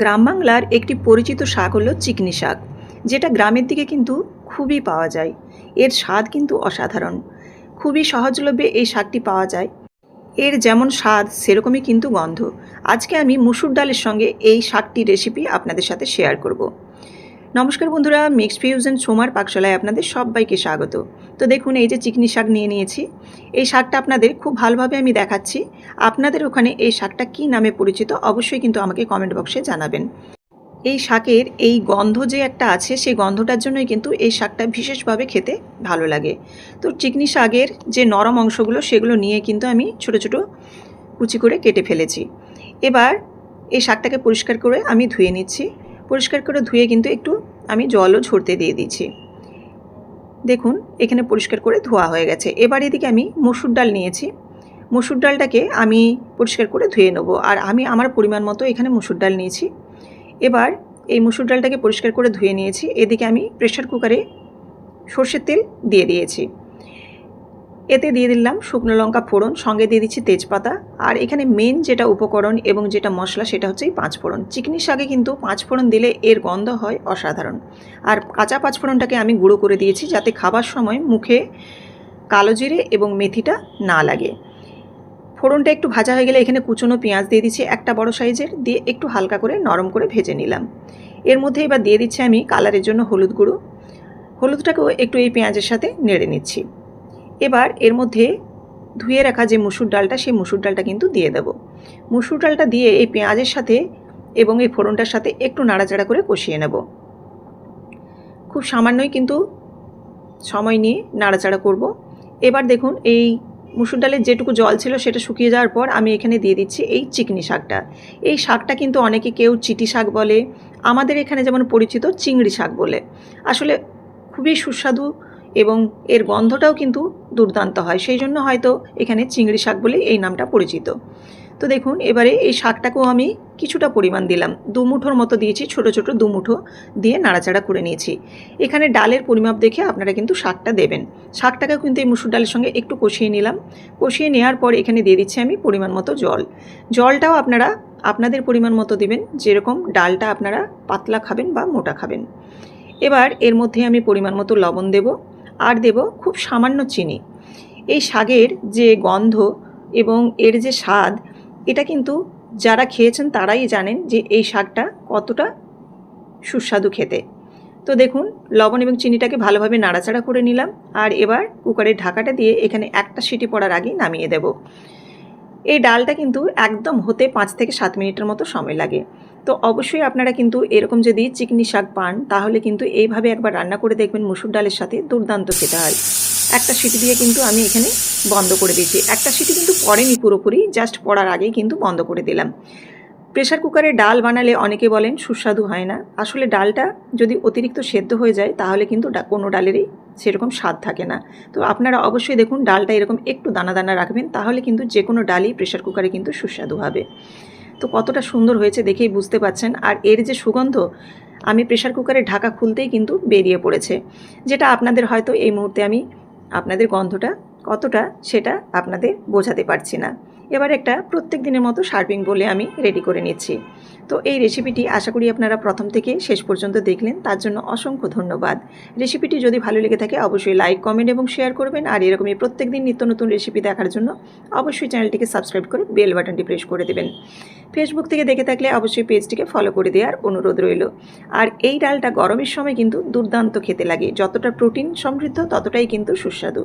গ্রাম বাংলার একটি পরিচিত শাক হলো চিকনি শাক, যেটা গ্রামের দিকে কিন্তু খুবই পাওয়া যায়। এর স্বাদ কিন্তু অসাধারণ। খুবই সহজলভ্যে এই শাকটি পাওয়া যায়। এর যেমন স্বাদ, সেরকমই কিন্তু গন্ধ। আজকে আমি মুসুর ডালের সঙ্গে এই শাকটি রেসিপি আপনাদের সাথে শেয়ার করব। নমস্কার বন্ধুরা মিক্স ফিউজন সোমার পাকশালায় আপনাদের সবাইকে স্বাগত। তো দেখুন, এই যে চিকনি শাক নিয়ে নিয়েছি, এই শাকটা আপনাদের খুব ভালোভাবে আমি দেখাচ্ছি। আপনাদের ওখানে এই শাকটা কী নামে পরিচিত অবশ্যই কিন্তু আমাকে কমেন্ট বক্সে জানাবেন। এই শাকের এই গন্ধ যে একটা আছে, সেই গন্ধটার জন্যই কিন্তু এই শাকটা বিশেষভাবে খেতে ভালো লাগে। তো চিকনি শাকের যে নরম অংশগুলো, সেগুলো নিয়ে কিন্তু আমি ছোট ছোট কুচি করে কেটে ফেলেছি। এবার এই শাকটাকে পরিষ্কার করে আমি ধুয়ে নিচ্ছি। পরিষ্কার করে ধুয়ে কিন্তু একটু আমি জলও ঝরতে দিয়ে দিচ্ছি দেখুন, এখানে পরিষ্কার করে ধোয়া হয়ে গেছে। এবার এদিকে আমি মসুর ডাল নিয়েছি। মসুর ডালটাকে আমি পরিষ্কার করে ধুয়ে নেব। আর আমি আমার পরিমাণ মতো এখানে মসুর ডাল নিয়েছি। এবার এই মসুর ডালটাকে পরিষ্কার করে ধুয়ে নিয়েছি। এদিকে আমি প্রেশার কুকারে সর্ষের তেল দিয়ে দিয়েছি। এতে দিয়ে দিলাম শুকনো লঙ্কা ফোড়ন, সঙ্গে দিয়ে দিচ্ছি তেজপাতা। আর এখানে মেন যেটা উপকরণ এবং যেটা মশলা সেটা হচ্ছে এই পাঁচ ফোড়ন। চিকনি শাকে কিন্তু পাঁচ ফোড়ন দিলে এর গন্ধ হয় অসাধারণ। আর কাঁচা পাঁচ ফোড়নটাকে আমি গুঁড়ো করে দিয়েছি যাতে খাবার সময় মুখে কালো জিরে এবং মেথিটা না লাগে। ফোড়নটা একটু ভাজা হয়ে গেলে এখানে কুচনো পেঁয়াজ দিয়ে দিচ্ছি একটা বড় সাইজের, দিয়ে একটু হালকা করে নরম করে ভেজে নিলাম। এর মধ্যে এবার দিয়ে দিচ্ছি আমি কালারের জন্য হলুদ গুঁড়ো। হলুদটাকেও একটু এই পেঁয়াজের সাথে নেড়ে নিচ্ছি। এবার এর মধ্যে ধুয়ে রাখা যে মুসুর ডালটা, সেই মুসুর ডালটা কিন্তু দিয়ে দেব। মুসুর ডালটা দিয়ে এই পেঁয়াজের সাথে এবং এই ফোড়নটার সাথে একটু নাড়াচাড়া করে কষিয়ে নেব। খুব সামান্যই কিন্তু সময় নিয়ে নাড়াচাড়া করব। এবার দেখুন, এই মুসুর ডালের যেটুকু জল ছিল সেটা শুকিয়ে যাওয়ার পর আমি এখানে দিয়ে দিচ্ছি এই চিকনি শাকটা। এই শাকটা কিন্তু অনেকে কেউ চিটি শাক বলে, আমাদের এখানে যেমন পরিচিত চিংড়ি শাক বলে। আসলে খুবই সুস্বাদু এবং এর গন্ধটাও কিন্তু দুর্দান্ত হয়। সেই জন্য হয়তো এখানে চিংড়ি শাক বলে এই নামটা পরিচিত। তো দেখুন, এবারে এই শাকটাকেও আমি কিছুটা পরিমাণ দিলাম। দু মুঠোর মতো দিয়েছি, ছোট ছোট দু মুঠো দিয়ে নাড়াচাড়া করে নিয়েছি। এখানে ডালের পরিমাপ দেখে আপনারা কিন্তু শাকটা দেবেন। শাকটাকেও কিন্তু এই মুসুর ডালের সঙ্গে একটু কষিয়ে নিলাম। কষিয়ে নেওয়ার পর এখানে দিয়ে দিচ্ছি আমি পরিমাণ মতো জল। জলটাও আপনারা আপনাদের পরিমাণ মতো দিবেন, যেরকম ডালটা আপনারা পাতলা খাবেন বা মোটা খাবেন। এবার এর মধ্যে আমি পরিমাণ মতো লবণ দেব। আর দেব খুব সামান্য চিনি। এই শাকের যে গন্ধ এবং এর যে স্বাদ, এটা কিন্তু যারা খেয়েছেন তারাই জানেন যে এই শাকটা কতটা সুস্বাদু খেতে। তো দেখুন, লবণ এবং চিনিটাকে ভালোভাবে নাড়াচাড়া করে নিলাম আর এবার কুকারের ঢাকাটা দিয়ে এখানে একটা সিটি পড়ার আগে নামিয়ে দেব। এই ডালটা কিন্তু একদম হতে পাঁচ থেকে সাত মিনিটের মতো সময় লাগে। তো অবশ্যই আপনারা কিন্তু এরকম যদি চিকনি শাক পান, তাহলে কিন্তু এইভাবে একবার রান্না করে দেখবেন মুসুর ডালের সাথে দুর্দান্ত খেতে হয়। একটা সিটি দিয়ে কিন্তু আমি এখানে বন্ধ করে দিয়েছি। একটা সিটি কিন্তু পড়েনি পুরোপুরি জাস্ট পড়ার আগেই কিন্তু বন্ধ করে দিলাম। প্রেশার কুকারে ডাল বানালে অনেকে বলেন সুস্বাদু হয় না। আসলে ডালটা যদি অতিরিক্ত সেদ্ধ হয়ে যায়, তাহলে কিন্তু কোনো ডালেরই সেরকম স্বাদ থাকে না। তো আপনারা অবশ্যই দেখুন, ডালটা এরকম একটু দানা দানা রাখবেন, তাহলে কিন্তু যে কোনো ডালই প্রেশার কুকারে কিন্তু সুস্বাদু হবে। তো কতটা সুন্দর হয়েছে দেখেই বুঝতে পাচ্ছেন। আর এর যে সুগন্ধ, আমি প্রেশার কুকারে ঢাকা খুলতেই কিন্তু বেরিয়ে পড়েছে। যেটা আপনাদের হয়তো এই মুহূর্তে আমি আপনাদের গন্ধটা কতটা সেটা আপনাদের বোঝাতে পারছি না। এবার একটা প্রত্যেক দিনের মতো সার্ভিং বলে আমি রেডি করে নিচ্ছি। তো এই রেসিপিটি আশা করি আপনারা প্রথম থেকে শেষ পর্যন্ত দেখলেন, তার জন্য অসংখ্য ধন্যবাদ। রেসিপিটি যদি ভালো লেগে থাকে, অবশ্যই লাইক কমেন্ট এবং শেয়ার করবেন। আর এরকমই প্রত্যেক দিন নিত্য নতুন রেসিপি দেখার জন্য অবশ্যই চ্যানেলটিকে সাবস্ক্রাইব করে বেল বাটনটি প্রেস করে দেবেন। ফেসবুক থেকে দেখে থাকলে অবশ্যই পেজটিকে ফলো করে দেওয়ার অনুরোধ রইল। আর এই ডালটা গরমের সময় কিন্তু দুর্দান্ত খেতে লাগে। যতটা প্রোটিন সমৃদ্ধ, ততটাই কিন্তু সুস্বাদু।